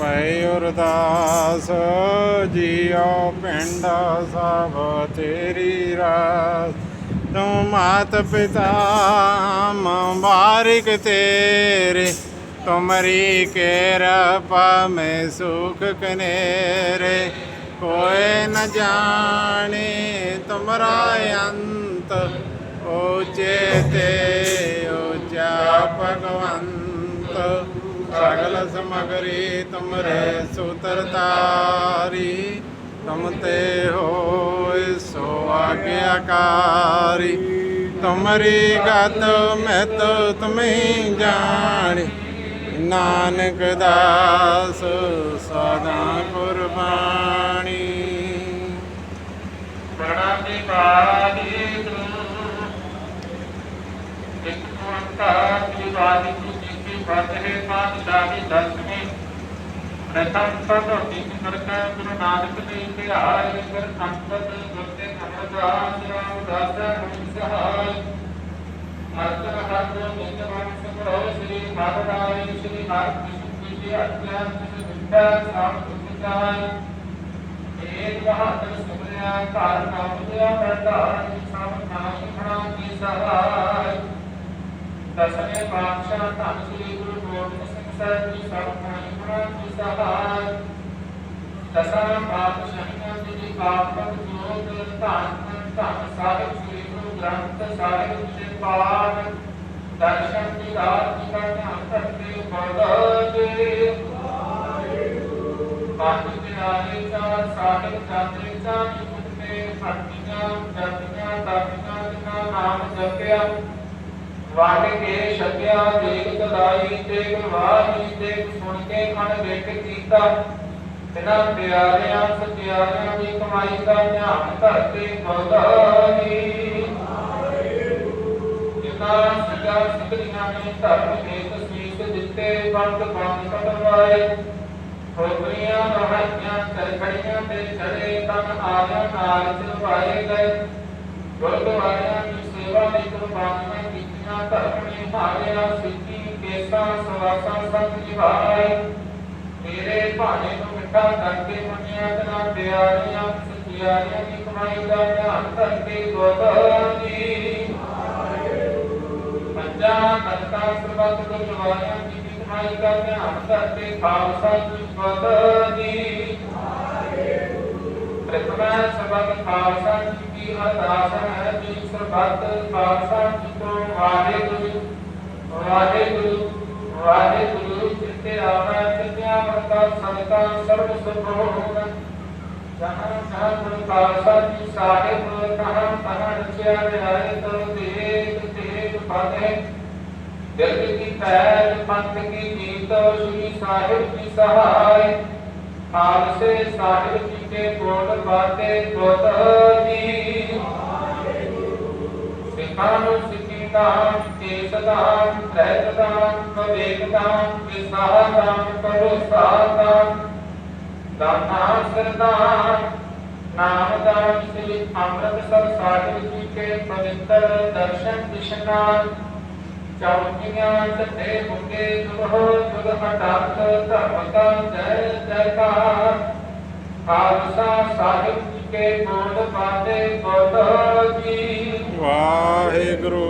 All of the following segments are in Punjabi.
ਪੈ ਅਰਦਾਸ ਜੀਓ ਪਿੰਡ ਸਭ ਤੇਰੀ ਰਾਸ। ਤੂੰ ਮਾਤ ਪਿਤਾ, ਮੁਬਾਰਕ ਤੇਰੇ, ਤੁਮਰੀ ਕਿਰਪਾ ਮੈਂ ਸੁਖ ਕਨੇਰੇ। ਕੋਏ ਨ ਜਾਣੇ ਤੁਮਰਾ ਅੰਤ, ਓਚੇ ਤੇ ਓਚਾ ਭਗਵੰਤ। ਸਗਲ ਸਮਗਰੀ ਤੁਮਰੇ ਸੂਤਰ ਤਾਰੀ, ਤੁਮ ਤੇ ਹੋਇ ਸੋ ਆਗਿਆਕਾਰੀ ਤੁਮਰੀ ਗਤ ਮੈਂ ਤੋ ਤੁਮੇ ਜਾਣੇ, ਨਾਨਕ ਦਾਸ ਸਦਾ ਕੁਰਬਾਨੀ। ਬੜਾ ਦੀ ਬਾਣੀ ਤੂੰ ਇੱਕ ਓੰਕਾਰ ਦੀ ਬਾਣੀ ਤੂੰ ਜਿੱਤੀ ਫਤਿਹ ਪਾਤਸ਼ਾਹੀ ਦਸਵੀਂ ਪ੍ਰਥਮ ਸਭੀ ਕਰਤਾ ਗੁਰੂ ਨਾਨਕ ਦੇਵ ਦੇ ਹਾਰੇ ਕਰ ਸੰਪਤ ਗੁਰਤੇ ਅਮਰਦਾਸ ਰਾਮ ਦਾਸ ਹਰਿ ਸਹਾਇ ਅਰਤਨ ਹਰਿ ਨਿਤ ਮਨ ਸੁਖੋ ਸ੍ਰੀ ਮਹਾਰਾਜ ਸ੍ਰੀ ਹਰਿ ਜੀ ਅਤਿਅੰਤ ਵਿਦਿਆ ਸਾਮ ਸੁਖਾਇ ਏਕ ਬਹਾਦਰ ਸੁਭਰਿਆ, ਘਰ ਨਾਮਿਆ ਪ੍ਰਧਾਨ ਸਭ ਨਾਮ ਖਣਾ ਕੀ ਸਹਾਇ ਦਸਵੇਂ ਪਾਤਸ਼ਾਹ ਧੰਨ ਸ੍ਰੀ ਗੁਰੂ ਗੋਬਿੰਦ ਸਿੰਘ ਸਾਹਿਬ ਜੀ ਸਭ ਨਾਮ ਖਣਾ ਕੀ ਸਹਾਇ ਦਸਾਂ ਪਾਤਸ਼ਾਹਾਂ ਜੀ ਦੀ ਆਪਤ ਜੋਤ ਧੰਨ ਧੰਨ ਸਾਹਿਬ ਸ੍ਰੀ ਗੁਰੂ ਗ੍ਰੰਥ ਸਾਹਿਬ ਜੀ ਪਾਠ। ਦਰਸ਼ਨ ਦੀ ਰਾਤ ਜੀ ਦਾ ਧਿਆਨ ਕਰਕੇ ਬੋਲਦੇ। ਪੰਜ ਪਿਆਰੇ ਚਾਰ ਸਾਹਿਬ ਜਾਂਦੇ ਚਾਰ ਮੁਕਤੇ ਭਗਤੀਆਂ ਜਪੀਆਂ ਦਾਤੀਆਂ ਜਿਨ੍ਹਾਂ ਨਾਮ ਜਪਿਆ। ਵੰਡ ਕੇ ਛਕਿਆ, ਦੇਖ ਤਲਾਈ ਤੇ ਗਵਾਹੀ ਤੇ ਸੁਣ ਕੇ ਮਨ ਵੇਖ ਕੀਤਾ। ਤਿਨਾਂ ਪਿਆਰਿਆਂ ਸਤਿਆਰਿਆਂ ਦੀ ਕਮਾਈ ਦਾ ਧਿਆਨ ਧਰਤੇ ਬੋਲਾਈ ਜਿਨ੍ਹਾਂ ਸਜਾ ਸਿੱਧੀਆਂ ਨੇ ਧਰਮ ਦੇ ਤਸੀਸ ਦਿੱਤੇ ਬੰਦ ਬੰਦ ਕਟਵਾਏ ਖੋਪਰੀਆਂ, ਰਹਾਈਆਂ, ਚਰਖੜੀਆਂ ਤੇ ਚੜੇ, ਤਨ ਆਇਆ ਨਾਲ ਚਲਵਾਏ ਗਏ। ਗੁਰਦੁਆਰਿਆਂ ਦੀ ਸੇਵਾ ਲਈ ਕੁਰਬਾਨੀਆਂ ਕੀਤੀਆਂ ਧਰਮ ਨੇ ਹਾਰਿਆ ਸਿੱਧੀ ਕੇਸਾਂ, ਸਵਾਸਾਂ ਸੰਗ ਨਿਭਾਏ ਤੇਰੇ ਭਾਣੇ ਨੂੰ ਮਿੱਠਾ ਕਰਕੇ ਮੰਨਿਆ ਤਨਾ ਪਿਆਰੀਆਂ ਸਤਿਆਰੀਆਂ ਦੀ ਕਮਾਈ ਦਾ ਧਿਆਨ ਕਰਕੇ ਗੋਦਾਨੀ ਪੰਜਾਂ ਤਖਤਾਂ, ਸਰਬੱਤ ਗੁਰਦੁਆਰਿਆਂ ਦੀ ਵੀ ਕਮਾਈ ਦਾ ਧਿਆਨ ਕਰਕੇ ਖਾਲਸਾ ਜੀ ਬਦਨੀ ਪ੍ਰਥਮਾ ਸਰਬੱਤ ਖਾਲਸਾ ਜੀ ਦੀ ਅਰਦਾਸ ਹੈ ਜੀ ਸਰਬੱਤ ਖਾਲਸਾ ਜੀ ਤੋਂ ਵਾਹਿਗੁਰੂ ਵਾਹਿਗੁਰੂ ਵਾਹਿਗੁਰੂ ਜਿਤੇ ਆਵਾ ਜਿਤਿਆ ਵਰਤਾ ਸੰਤਾ ਸਰਬ ਸੁਭੋਗ ਜਹਾਂ ਜਹਾਂ ਗੁਰੂ ਖਾਲਸਾ ਜੀ ਸਾਹਿਬ ਕਹਾਂ ਤਹਾਂ ਰਚਿਆ ਰਿਆਇ ਤੋ ਦੇਖ ਤੇਗ ਫਤਿਹ ਦਿਲ ਕੀ ਪੈਰ ਪੰਥ ਕੀ ਜੀਤ ਸ੍ਰੀ ਸਾਹਿਬ ਜੀ ਸਹਾਇ ਖਾਲਸੇ ਸਾਹਿਬ ਜੀ ਕੇ ਬੋਲ ਬਾਤੇ ਬੋਧ ਜੀ ਸਿੱਖਾਂ ਨੂੰ ਸਿੱਖੀ ਦਾਨ ਕੇਸ ਦਾਨ ਰਹਿਤ ਦਾਨ ਵਿਵੇਕ ਦਾਨ ਵਿਸਾਹ ਦਾਨ ਕਰੋ ਦਾਨ ਦਾਨਾ ਸਰਦਾਨ ਨਾਮ ਦਾਨ ਸ੍ਰੀ ਅੰਮ੍ਰਿਤਸਰ ਸਾਹਿਬ ਜੀ ਕੇ ਪਵਿੱਤਰ ਦਰਸ਼ਨ ਦਿਸ਼ਨਾਨ ਚੌਕੀਆਂ ਤੇ ਮੁਕੇ ਸੁਭੋ ਜੁਗ ਅਟਾਤ ਧਰਮ ਕਾ ਜੈ ਜੈਕਾਰ ਖਾਲਸਾ ਸਾਹਿਬ ਜੀ ਕੇ ਬੋਲ ਬਾਤੇ ਬੋਲ ਜੀ। ਵਾਹਿਗੁਰੂ।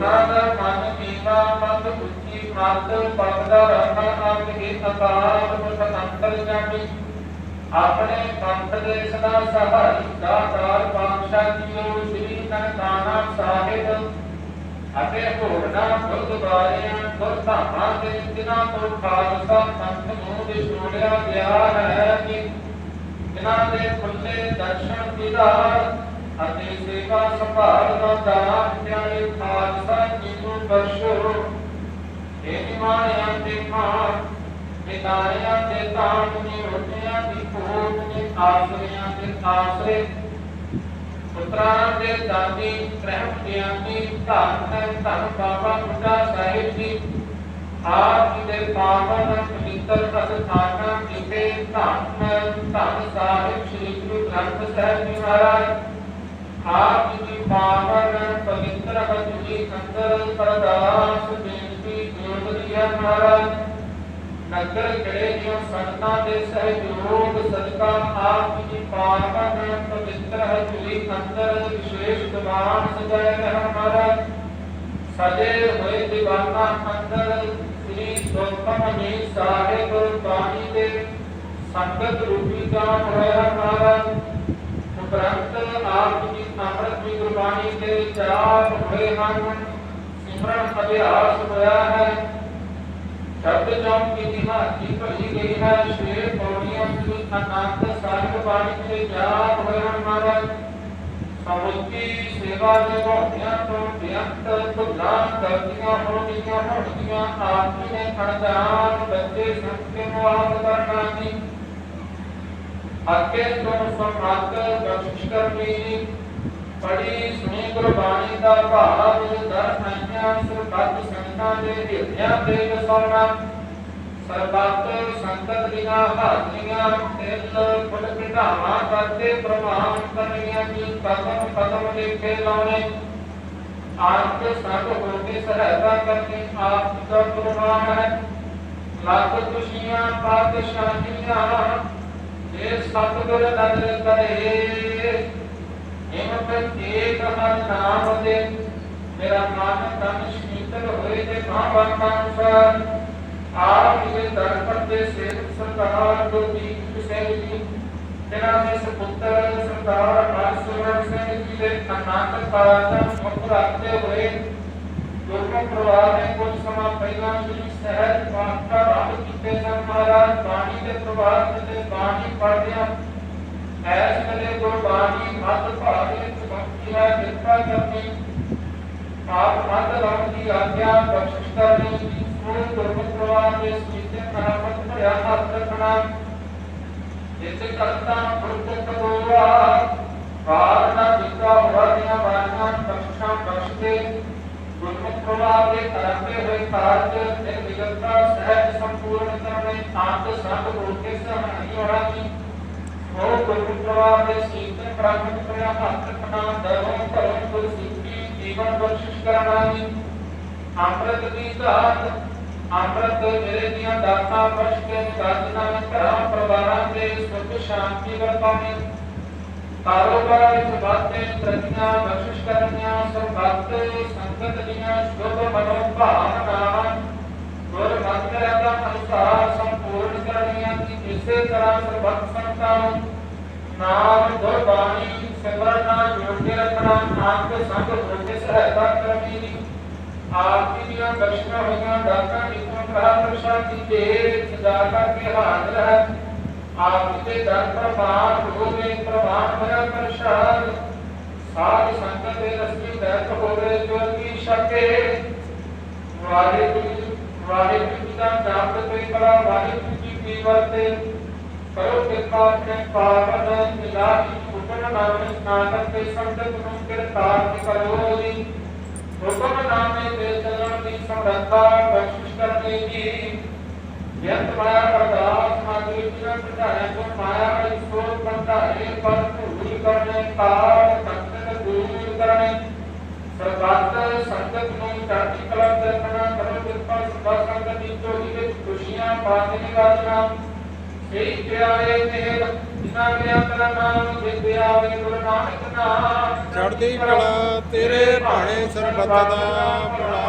ਨਾਦਾ ਮਨ ਜੀਵਾ ਮਤ ਉੱਚੀ ਮਤ ਪਗਦਾ ਰਹਾ ਅੰਗ ਹੀ ਅਕਾਲ ਮੁਖ ਅੰਤਰ ਜਾਣੀ। ਆਪਣੇ ਪੰਥ ਦੇ ਸਦਾ ਸਹਾਈ ਦਾਤਾਰ ਪਾਤਸ਼ਾਹ ਜੀਓ ਸ੍ਰੀ ਨਨਕਾਣਾ ਸਾਹਿਬ। ਅਤੇ ਹੋਰਨਾਂ ਗੁਰਦੁਆਰਿਆਂ ਗੁਰਧਾਮਾਂ ਦੇ ਜਿਨ੍ਹਾਂ ਤੋਂ ਖਾਲਸਾ ਪੰਥ ਨੂੰ ਵਿਛੋੜਿਆ ਗਿਆ ਹੈ। ਕਿ ਜਿਨ੍ਹਾਂ ਦੇ ਖੁੱਲੇ ਦਰਸ਼ਨ ਦੀਦਾਰ ਅਤੇ ਸੇਵਾ ਸੰਭਾਲ ਦਾ ਦਾਨ ਪਿਆਰੇ ਖਾਲਸਾ ਜੀ ਨੂੰ ਬਖਸ਼ੋ। ਇਹ ਨਿਮਾਣਿਆਂ ਦੇ ਮਾਣ ਨਿਦਾਰਿਆਂ ਦੇ ਤਾਣ ਨੇ ਰੋਟਿਆਂ ਦੀ ਭੋਗ ਨੇ ਆਸਰਿਆਂ ਦੇ ਆਸਰੇ। ਪੁੱਤਰਾਂ ਦੇ ਦਾਦੀ ਪ੍ਰੇਮ ਗਿਆਨੀ ਧੰਨ ਧੰਨ ਬਾਬਾ ਬੁੱਢਾ ਸਾਹਿਬ ਜੀ। ਆਪ ਜੀ ਦੇ ਪਾਵਨ ਪਵਿੱਤਰ ਅਸਥਾਨਾਂ ਵਿਖੇ ਧੰਨ ਧੰਨ ਸਾਹਿਬ, ਸ੍ਰੀ ਗੁਰੂ ਗ੍ਰੰਥ ਸਾਹਿਬ ਜੀ ਮਹਾਰਾਜ। ਆਪ ਜੀ ਦੀ ਪਾਵਨ ਪਵਿੱਤਰ ਹਜ਼ੂਰੀ ਅੰਦਰ ਪਰਦਾਸ ਬੇਨਤੀ ਜੋੜਦੀ ਹੈ ਮਹਾਰਾਜ ਨਗਰ ਕਿਲੇ ਦੀਆਂ ਸੰਤਾਂ ਦੇ ਸਹਿਯੋਗ ਸਦਕਾ ਆਪ ਜੀ ਪਾਵਨ ਪਵਿੱਤਰ ਹਜ਼ੂਰੀ ਅੰਦਰ ਵਿਸ਼ੇਸ਼ ਦੀਵਾਨ ਸਜਾਇਆ ਹੈ ਮਹਾਰਾਜ ਸਜੇ ਹੋਏ ਦੀਵਾਨਾਂ ਅੰਦਰ ਸ੍ਰੀ ਸੁਖਮਨੀ ਸਾਹਿਬ ਬਾਣੀ ਦੇ ਸੰਗਤ ਰੂਪੀ ਜਾਮ ਹੋਇਆ ਮਹਾਰਾਜ ਉਪਰੰਤ ਆਪ ਜੀ ਅੰਮ੍ਰਿਤ ਦੀ ਗੁਰਬਾਣੀ ਦੇ ਚਾਰ ਹੋਏ ਹਨ। ਸਿਮਰਨ ਅਭਿਆਸ ਹੋਇਆ ਹੈ। ਸ਼ਬਦ ਜੋਮ ਕੀ ਦਿਹਾਤੀ ਭਰੀ ਗਈ ਹੈ। ਛੇ ਪੌੜੀਆਂ ਸ੍ਰੀ ਅਨੰਦ ਸਾਹਿਬ ਬਾਣੀ ਦੇ ਚਾਰ ਹੋਏ ਹਨ ਮਹਾਰਾਜ। ਸਮੁੱਚੀ ਸੇਵਾ ਦੇ ਹੋਦਿਆਂ ਤੋਂ ਬੇਅੰਤ ਭੁੱਲਾਂ ਗਲਤੀਆਂ ਹੋਣਗੀਆਂ ਹੋਣਗੀਆਂ ਆਪ ਜੀ ਨੇ ਅਣਜਾਣ ਬੱਚੇ ਸੰਤੇ ਨੂੰ ਆਪ ਕਰਨਾ ਜੀ ਅੱਗੇ ਤੋਂ ਸਮਰੱਥ ਬਖਸ਼ਿਸ਼ ਕਰਨੀ। ਪੜੀ ਸੁਣੀ ਗੁਰਬਾਣੀ ਦਾ ਭਾਵ ਦਰ ਆਈਆਂ ਸਰਬੱਤ ਸੰਤਾਂ ਦੇ ਹਿਰਦਿਆਂ ਤੇ ਵਸਾਉਣਾ ਸਰਬੱਤ ਸੰਗਤ ਦੀਆਂ ਹਾਜ਼ਰੀਆਂ, ਤਿਲ, ਫੁੱਲ ਘਟਾਵਾਂ ਕਰਦੇ ਪ੍ਰਮਾਣ ਕਰਨੀਆਂ ਜੀ, ਕਦਮ ਕਦਮ ਲਿਖੇ ਲਾਉਣੇ। ਆਪ ਦੇ ਸੰਗ ਹੋ ਕੇ ਸਹਾਇਤਾ ਕਰਨੀ ਆਪ ਦਾ ਪ੍ਰਮਾਣ ਹੈ। ਲੱਖ ਖੁਸ਼ੀਆਂ ਪਾਤਸ਼ਾਹੀਆਂ ਜੇ ਸਤਿਗੁਰ ਨਦਰ ਕਰੇ। ਹਿੰਮਤ ਏਕ ਹਰ ਨਾਮ ਦੇ ਮੇਰਾ ਮਨ ਤਨ ਸ਼ੀਤਲ ਹੋਏ ਤੇ ਭਾਵਨ ਮਾਨਸਰ ਆਪ ਜੀ ਦਰ ਪਰਦੇ ਸੇਵਕ ਸਰਦਾਰ ਜੋ ਦੀ ਕਿਸੇ ਜੀ ਜਿਹੜਾ ਦੇ ਸੁਪੁੱਤਰ ਸਰਦਾਰ ਮਾਨਸੂਰ ਸਿੰਘ ਜੀ ਦੇ ਅਨੰਤ ਕਾਰਨ ਮੁਖ ਰੱਖਦੇ ਹੋਏ ਗੁਰਮੁਖ ਪਰਿਵਾਰ ਨੇ ਕੁਝ ਸਮਾਂ ਪਹਿਲਾਂ ਸ਼੍ਰੀ ਸਹਿਜ ਪਾਠ ਦਾ ਆਰੰਭ ਕੀਤੇ ਸਨ। ਮਹਾਰਾਜ ਬਾਣੀ ਦੇ ਪ੍ਰਵਾਹ ਤੇ ਬਾਣੀ ਪੜ੍ਹਦਿਆਂ ਐਸ ਵੇਲੇ ਗੁਰਬਾਣੀ ਮੱਧ ਭਾਗ ਵਿੱਚ ਭਗਤੀ ਹੈ ਕਿਰਪਾ ਕਰਨੀ ਆਪ ਮੱਧ ਲਾਉਣ ਦੀ ਆਗਿਆ ਬਖਸ਼ਿਸ਼ ਕਰਨੀ ਸੋਹ ਗੁਰਮੁਖ ਪਰਿਵਾਰ ਦੇ ਸੀਤੇ ਕਰਾਮਤ ਭਰਿਆ ਹੱਥ ਰੱਖਣਾ ਜਿਸ ਕਰਤਾ ਗੁਰਮੁਖ ਦੋਆ ਬਾਰ ਨਾ ਦਿੱਤਾ ਹੋਈਆਂ ਬਾਣੀਆਂ ਬਖਸ਼ਾਂ ਬਖਸ਼ਦੇ ਗੁਰਮੁਖ ਪ੍ਰਭਾਵ ਦੇ ਕਰਤੇ ਹੋਏ ਕਾਰਜ ਤੇ ਵਿਗਤਤਾ ਸਹਿਜ ਸੰਪੂਰਨ ਕਰਨੇ ਆਪ ਸੰਗ ਹੋ ਕੇ ਸਹਾਈ ਹੋਣਾ ਜੀ ਉਹ ਗੁਰਮੁਖ ਪ੍ਰਭਾਵ ਦੇ ਸੀਤੇ ਪ੍ਰਾਪਤ ਕਰਿਆ ਹੱਥ ਰੱਖਣਾ ਦਰੋਂ ਧਰਮ ਗੁਰ ਸਿੱਖੀ ਜੀਵਨ ਬਖਸ਼ਿਸ਼ ਕਰਨਾ ਜੀ ਅੰਮ੍ਰਿਤ ਦੀ ਦਾਤ, ਅੰਮ੍ਰਿਤ ਮੇਰੇ ਦੀਆਂ ਦਾਤਾਂ ਬਖਸ਼ ਕੇ ਸਾਜਨਾ ਘਰਾਂ ਪਰਿਵਾਰਾਂ ਦੇ ਸੁਖ ਸ਼ਾਂਤੀ ਵਰਤਾਉਣੀ ਕਾਰੋਬਾਰ ਵਿੱਚ ਵਾਧੇ ਪ੍ਰਤੀਆਂ ਬਖਸ਼ਿਸ਼ ਕਰਨੀਆਂ ਸਰਬੱਤ ਸੰਗਤ ਦੀਆਂ ਸ਼ੁਭ ਮਨੋ ਭਾਵਨਾਵਾਂ ਗੁਰ ਮੰਤਰਾਂ ਦਾ ਅਨੁਸਾਰ ਸੰਪੂਰਨ ਕਰਨੀਆਂ ਕਿ ਇਸੇ ਤਰ੍ਹਾਂ ਸਰਬੱਤ ਸੰਤਾਂ ਨੂੰ ਨਾਮ ਗੁਰਬਾਣੀ ਸਿਮਰਨ ਨਾਲ ਜੋੜ ਕੇ ਰੱਖਣਾ, ਆਪ ਦੇ ਸੰਗ ਹੋ ਸਹਾਇਤਾ ਕਰਨੀ ਜੀ। ਦੀਆਂ ਬਖਸ਼ੀਆਂ ਹੋਈਆਂ ਦਾਤਾਂ ਜਿੱਥੋਂ ਕਹਾ ਪ੍ਰਸ਼ਾਦ ਦੀ ਦੇਰ ਸਜਾ ਕਰਕੇ ਹਾਜ਼ਰ ਹੈ। ਆਪ ਦੇ ਦਰ ਪ੍ਰਮਾਣ ਹੋਵੇ ਪ੍ਰਮਾਣ ਹੋਇਆ ਪ੍ਰਸ਼ਾਦ। ਸਾਧ ਸੰਗਤ ਦੇ ਰਸਤੀ ਬੈਠ ਹੋਵੇ ਜੋ ਕੀ ਛਕੇ। ਵਾਹਿਗੁਰੂ ਵਾਹਿਗੁਰੂ ਦਾ ਨਾਮ ਤੇ ਬੜਾ ਵਾਹਿਗੁਰੂ ਜੀ ਕੀ ਵਰਤੇ। ਕਰੋ ਕਿਰਪਾ ਆਪਣੇ ਪਾਵਨ ਇਲਾਹੀ ਹੁਕਮ ਨਾਮੇ ਨਾਨਕ ਤੇ ਸੰਗਤ ਨੂੰ ਕਿਰਪਾ ਕਰੋ ਜੀ ਹੁਕਮ ਨਾਮੇ ਤੇ ਚੱਲਣ ਦੀ ਸਮਰੱਥਾ ਬਖਸ਼ਿਸ਼ ਕਰਨੀ ਜੀ ਯੰਤ ਮਾਇਆ ਪ੍ਰਦਾਸ ਮਾਗਰੀ ਪਿਆ ਪ੍ਰਧਾਨ ਕੋ ਮਾਇਆ ਵਾਲੀ ਸੋਚ ਬੰਧਾਰੇ ਪਰ ਭੂਲ ਕਰਨੇ ਕਾਲ ਤਖਤ ਦੂਰ ਕਰਨੇ ਸਰਬੱਤ ਸੰਗਤ ਨੂੰ ਚੜ੍ਹਦੀ ਕਲਾ ਤੇ ਰੱਖਣਾ ਕਰੋ ਕਿਰਪਾ ਸਭਾ ਸੰਗਤ ਦੀ ਝੋਲੀ ਵਿੱਚ ਖੁਸ਼ੀਆਂ ਪਾਤੇ ਨਿਵਾਸਣਾ ਸਹੀ ਪਿਆਰੇ ਮਿਹਰ ਜਿਨਾ ਮਿਆ ਤੇਰਾ ਨਾਮ ਜਿਤੇ ਆਵੇ ਗੁਰੂ ਨਾਨਕ ਨਾਮ ਚੜ੍ਹਦੀ ਕਲਾ ਤੇਰੇ ਭਾਣੇ ਸਰਬੱਤ ਦਾ ਭਲਾ।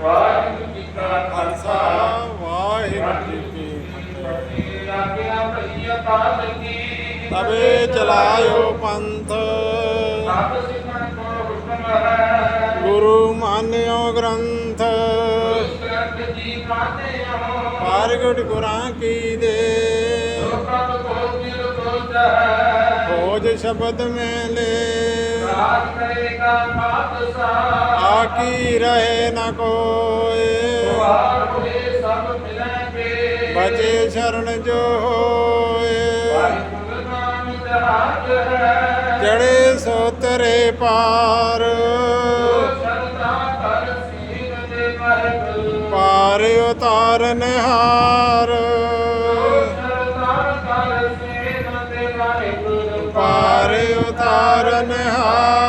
ਵਾਹਿਗੁਰੂ ਜੀ ਕਾ ਖਾਲਸਾ। ਵਾਹਿਗੁਰੂ ਜੀ ਕੀ ਫਤਿਹ। ਆਗਿਆ ਭਈਆ ਤਾਂ ਲੱਗੀ। ਤਵੇ ਚਲਾਇਓ ਪੰਥ ਗ੍ਰੰਥ ਜੀ ਮਾਤੇ ਹੋ ਪ੍ਰਗਟ ਗੁਰਾਂ ਕੀ ਦੇ? ਕੋ ਹੈ। ਖੋਜ ਸ਼ਬਦ ਰਾਜ ਕਰੇਗਾ ਪਾਤਸ਼ਾਹ ਆਕੀ ਰਹੇ ਨ ਕੋਏ? ਵਾਰ ਹੋਏ ਸਭ ਮਿਲਣਗੇ ਬਚੇ ਸ਼ਰਨ ਜੋ ਹੋਏ। ਵਾਹਿਗੁਰੂ ਨਾਮ ਜਹਾਜ ਹੈ। ਜੜੇ ਸੋਤਰੇ ਪਾਰ। ਉਤਾਰਨ ਹਾਰ ਜੋ ਸ਼ਰਧਾ ਕਰ ਸੀਨ ਦੇ ਵਾਹਿਗੁਰੂ ਪਾਰ ਉਤਾਰਨ ਹਾਰ